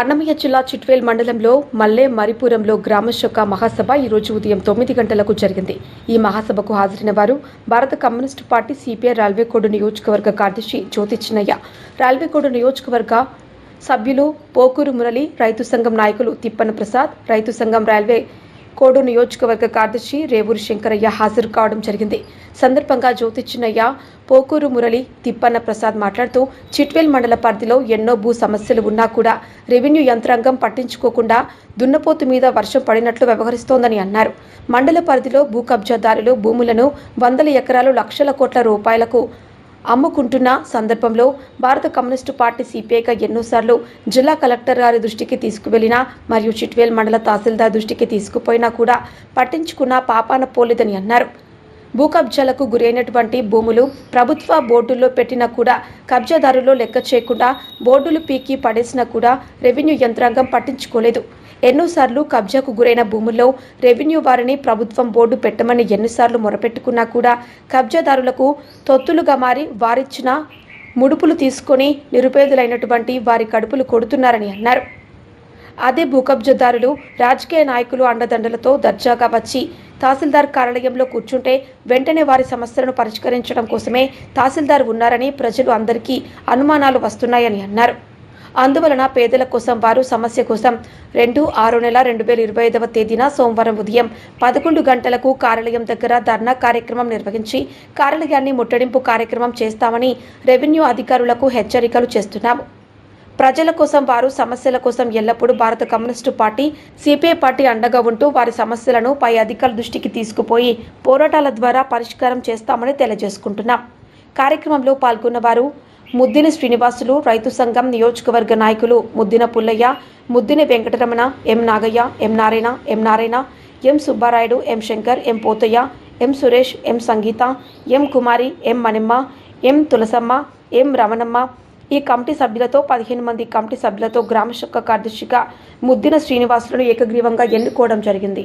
అన్నమయ్య జిల్లా చిట్వేల్ మండలంలో మల్లె మరిపురంలో గ్రామ మహాసభ ఈ రోజు ఉదయం తొమ్మిది గంటలకు జరిగింది. ఈ మహాసభకు హాజరైన వారు భారత కమ్యూనిస్టు పార్టీ సిపిఐ రైల్వేకోడు నియోజకవర్గ కార్యదర్శి జ్యోతి చిన్నయ్య. రైల్వేకోడు నియోజకవర్గ సభ్యులు పోకూరు మురళి రైతు సంఘం నాయకులు తిప్పన ప్రసాద్ రైతు సంఘం రైల్వే కోడు నియోజకవర్గ కార్యదర్శి రేవూరి శంకరయ్య హాజరు కావడం జరిగింది. సందర్భంగా జ్యోతిచ్చినయ్య పోకూరు మురళి తిప్పన్న ప్రసాద్ మాట్లాడుతూ చిట్వేల్ మండల పరిధిలో ఎన్నో భూ సమస్యలు ఉన్నా కూడా రెవెన్యూ యంత్రాంగం పట్టించుకోకుండా దున్నపోతు మీద వర్షం పడినట్లు వ్యవహరిస్తోందని అన్నారు. మండల పరిధిలో భూ కబ్జాదారులు భూములను వందల ఎకరాలు లక్షల కోట్ల రూపాయలకు అమ్ముకుంటున్న సందర్భంలో భారత కమ్యూనిస్టు పార్టీ సిపిఐగా ఎన్నోసార్లు జిల్లా కలెక్టర్ గారి దృష్టికి తీసుకువెళ్ళినా మరియు చిట్వేల్ మండల తహసీల్దార్ దృష్టికి తీసుకుపోయినా కూడా పట్టించుకున్న పాపాన పోలేదని అన్నారు. భూ కబ్జాలకు గురైనటువంటి భూములు ప్రభుత్వ బోర్డుల్లో పెట్టినా కూడా కబ్జాదారులు లెక్క చేయకుండా బోర్డులు పీకి పడేసినా కూడా రెవెన్యూ యంత్రాంగం పట్టించుకోలేదు. ఎన్నోసార్లు కబ్జాకు గురైన భూముల్లో రెవెన్యూ వారిని ప్రభుత్వం బోర్డు పెట్టమని ఎన్నిసార్లు మొరపెట్టుకున్నా కూడా కబ్జాదారులకు తొత్తులుగా మారి వారిచ్చిన ముడుపులు తీసుకొని నిరుపేదలైనటువంటి వారి కడుపులు కొడుతున్నారని అన్నారు. అదే భూకబ్జదారులు రాజకీయ నాయకులు అండదండలతో దర్జాగా వచ్చి తహసీల్దార్ కార్యాలయంలో కూర్చుంటే వెంటనే వారి సమస్యలను పరిష్కరించడం కోసమే తహసీల్దార్ ఉన్నారని ప్రజలు అందరికీ అనుమానాలు వస్తున్నాయని అన్నారు. అందువలన పేదల కోసం వారు సమస్య కోసం రెండు ఆరు నెల రెండు వేల ఇరవై ఐదవ తేదీన సోమవారం ఉదయం పదకొండు గంటలకు కార్యాలయం దగ్గర ధర్నా కార్యక్రమం నిర్వహించి కార్యాలయాన్ని ముట్టడింపు కార్యక్రమం చేస్తామని రెవెన్యూ అధికారులకు హెచ్చరికలు చేస్తున్నాము. ప్రజల కోసం వారు సమస్యల కోసం ఎల్లప్పుడూ భారత కమ్యూనిస్టు పార్టీ సిపిఐ పార్టీ అండగా ఉంటూ వారి సమస్యలను పై అధికారుల దృష్టికి తీసుకుపోయి పోరాటాల ద్వారా పరిష్కారం చేస్తామని తెలియజేసుకుంటున్నాం. కార్యక్రమంలో పాల్గొన్న వారు ముద్దిన శ్రీనివాసులు రైతు సంఘం నియోజకవర్గ నాయకులు ముద్దిన పుల్లయ్య ముద్దిన వెంకటరమణ ఎం నాగయ్య ఎం నారాయణ ఎం నారాయణ ఎం సుబ్బారాయుడు ఎం శంకర్ ఎం పోతయ్య ఎం సురేష్ ఎం సంగీత ఎం కుమారి ఎం మణిమ్మ ఎం తులసమ్మ ఎం రమణమ్మ ఈ కమిటీ సభ్యులతో పదిహేను మంది కమిటీ సభ్యులతో గ్రామ శాఖ కార్యదర్శిగా ముద్దిన శ్రీనివాసులను ఏకగ్రీవంగా ఎన్నుకోవడం జరిగింది.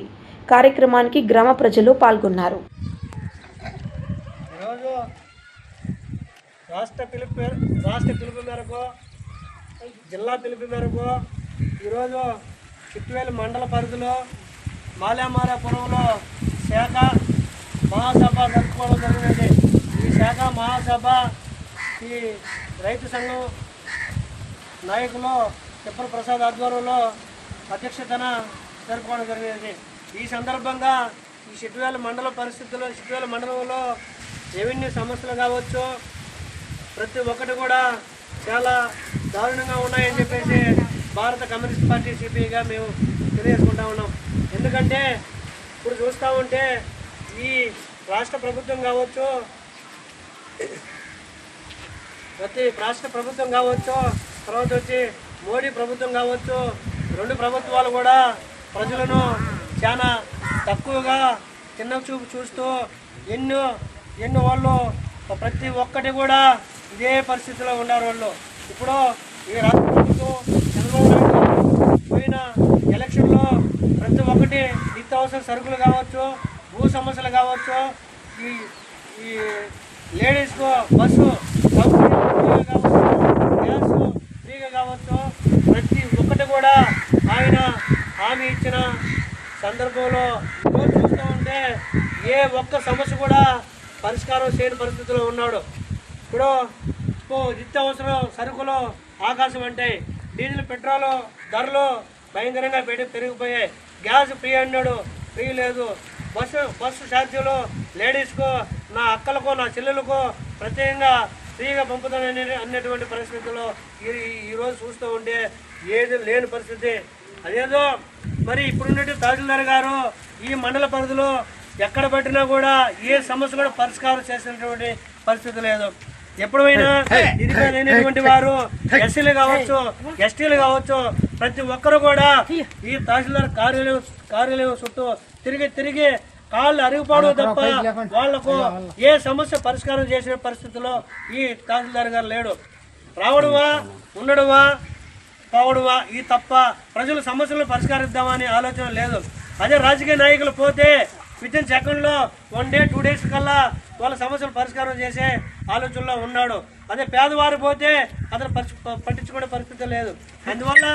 కార్యక్రమానికి గ్రామ ప్రజలు పాల్గొన్నారు. రాష్ట్ర పిలుపు రాష్ట్ర పిలుపు మేరకు జిల్లా పిలుపు మేరకు ఈరోజు చిట్టువేలు మండల పరిధిలో మాల్యామారాపురంలో శాఖ మహాసభ జరుపుకోవడం జరిగినది ఈ శాఖ మహాసభ ఈ రైతు సంఘం నాయకులు తిప్పల ప్రసాద్ ఆధ్వర్యంలో అధ్యక్షతన జరుపుకోవడం జరిగింది. ఈ సందర్భంగా ఈ చిట్టువేల మండల పరిస్థితుల్లో చిట్టువేల మండలంలో రెవెన్యూ సమస్యలు కావచ్చు ప్రతి ఒక్కటి కూడా చాలా దారుణంగా ఉన్నాయని చెప్పేసి భారత కమ్యూనిస్ట్ పార్టీ సిపిఐగా మేము తెలియజేసుకుంటా ఉన్నాం. ఎందుకంటే ఇప్పుడు చూస్తూ ఉంటే ఈ రాష్ట్ర ప్రభుత్వం కావచ్చు ప్రతి రాష్ట్ర ప్రభుత్వం కావచ్చు తర్వాత వచ్చి మోడీ ప్రభుత్వం కావచ్చు రెండు ప్రభుత్వాలు కూడా ప్రజలను చాలా తక్కువగా చిన్న చూపు చూస్తూ ఎన్నో ఎన్నో వాళ్ళు ప్రతి ఒక్కటి కూడా ఇదే పరిస్థితిలో ఉన్నారు వాళ్ళు. ఇప్పుడు ఈ రాష్ట్ర ప్రభుత్వం చంద్రబాబు నాయుడు పోయిన ఎలక్షన్లో ప్రతి ఒక్కటి నిత్యావసర సరుకులు కావచ్చు భూ సమస్యలు కావచ్చు ఈ ఈ లేడీస్కు బస్సు సౌకర్యం గ్యాస్ ఫ్రీగా కావచ్చు ప్రతి ఒక్కటి కూడా ఆయన హామీ ఇచ్చిన సందర్భంలో చూస్తూ ఉంటే ఏ ఒక్క సమస్య కూడా పరిష్కారం చేయని పరిస్థితిలో ఉన్నాడు. ఇప్పుడు నిత్యావసర సరుకులు ఆకాశం అంటాయి డీజిల్ పెట్రోలు ధరలు భయంకరంగా పెట్టి పెరిగిపోయాయి. గ్యాస్ ఫ్రీ అన్నాడు. ఫ్రీ లేదు. బస్సు బస్సు ఛార్జీలు లేడీస్కు నా అక్కలకు నా చెల్లెలకు ప్రత్యేకంగా ఫ్రీగా పంపుతానని అన్నటువంటి పరిస్థితుల్లో ఈ ఈరోజు చూస్తూ ఉంటే ఏది లేని పరిస్థితి. అదేదో మరి ఇప్పుడున్నట్టు తహసీల్దార్ గారు ఈ మండల పరిధిలో ఎక్కడ పట్టినా కూడా ఏ సమస్య కూడా పరిష్కారం చేసినటువంటి పరిస్థితి లేదు. ఎప్పుడైనా లేనటువంటి వారు ఎస్సీలు కావచ్చు ఎస్టీలు కావచ్చు ప్రతి ఒక్కరు కూడా ఈ తహసీల్దార్ కార్యాలయం కార్యాలయం చుట్టూ తిరిగి తిరిగి కాళ్ళు అరిగిపోవడం తప్ప వాళ్ళకు ఏ సమస్య పరిష్కారం చేసిన పరిస్థితిలో ఈ తహసీల్దార్ గారు లేడు. రావడమా? ఉండడమా? పోవడమా ఈ తప్ప ప్రజల సమస్యలను పరిష్కరిద్దామని ఆలోచన లేదు. అదే రాజకీయ నాయకులు పోతే విత్ ఇన్ సెకండ్లో వన్ డే టూ డేస్ కల్లా వాళ్ళ సమస్యలు పరిష్కారం చేసే ఆలోచనలో ఉన్నాడు. అదే పేదవారు పోతే అతను పట్టించుకునే పరిస్థితి లేదు. అందువల్ల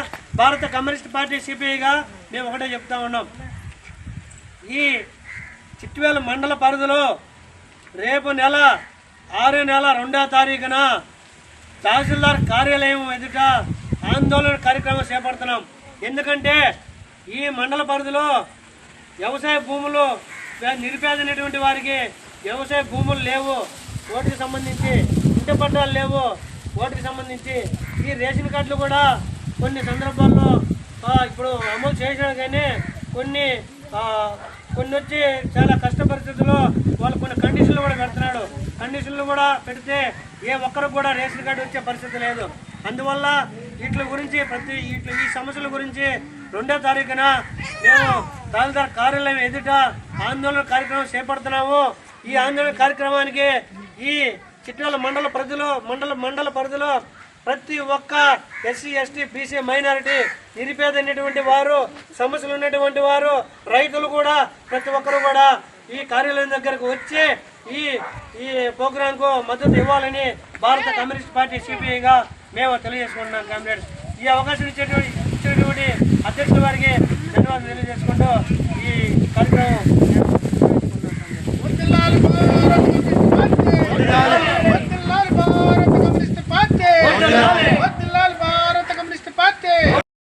భారత కమ్యూనిస్ట్ పార్టీ సిపిఐగా మేము ఒకటే చెప్తా ఉన్నాం. ఈ చిట్వేల మండల పరిధిలో రేపు నెల ఆరు నెల రెండో తారీఖున తహసీల్దార్ కార్యాలయం ఎదుట ఆందోళన కార్యక్రమం చేపడుతున్నాం. ఎందుకంటే ఈ మండల పరిధిలో వ్యవసాయ భూములు నిరుపేదైనటువంటి వారికి వ్యవసాయ భూములు లేవు. ఓటుకి సంబంధించి ఇంటి పట్టాలు లేవు. ఓటుకి సంబంధించి ఈ రేషన్ కార్డులు కూడా కొన్ని సందర్భాల్లో ఇప్పుడు అమలు చేసినా కానీ కొన్ని కొన్ని వచ్చి చాలా కష్ట పరిస్థితుల్లో వాళ్ళు కొన్ని కండిషన్లు కూడా పెడుతున్నాడు. కండిషన్లు కూడా పెడితే ఏ ఒక్కరికి కూడా రేషన్ కార్డు వచ్చే పరిస్థితి లేదు. అందువల్ల వీటి గురించి ప్రతి వీటి ఈ సమస్యల గురించి రెండో తారీఖున మేము తహసీల్దార్ కార్యాలయం ఎదుట ఆందోళన కార్యక్రమం చేపడుతున్నాము. ఈ ఆందోళన కార్యక్రమానికి ఈ చిట్నాల మండల పరిధిలో మండల మండల పరిధిలో ప్రతి ఒక్క ఎస్సీ ఎస్టీ బీసీ మైనారిటీ నిరుపేదైనటువంటి వారు సమస్యలు ఉన్నటువంటి వారు రైతులు కూడా ప్రతి ఒక్కరు కూడా ఈ కార్యాలయం దగ్గరకు వచ్చి ఈ ఈ ప్రోగ్రాంకు మద్దతు ఇవ్వాలని భారత కమ్యూనిస్ట్ పార్టీ సిపిఐగా మేము తెలియజేసుకుంటున్నాం కామ్రేడ్స్ ఈ అవకాశం ఇచ్చేటువంటి ఇచ్చేటువంటి అధ్యక్షుల వారికి ధన్యవాదాలు తెలియజేసుకుంటూ ఈ కార్యక్రమం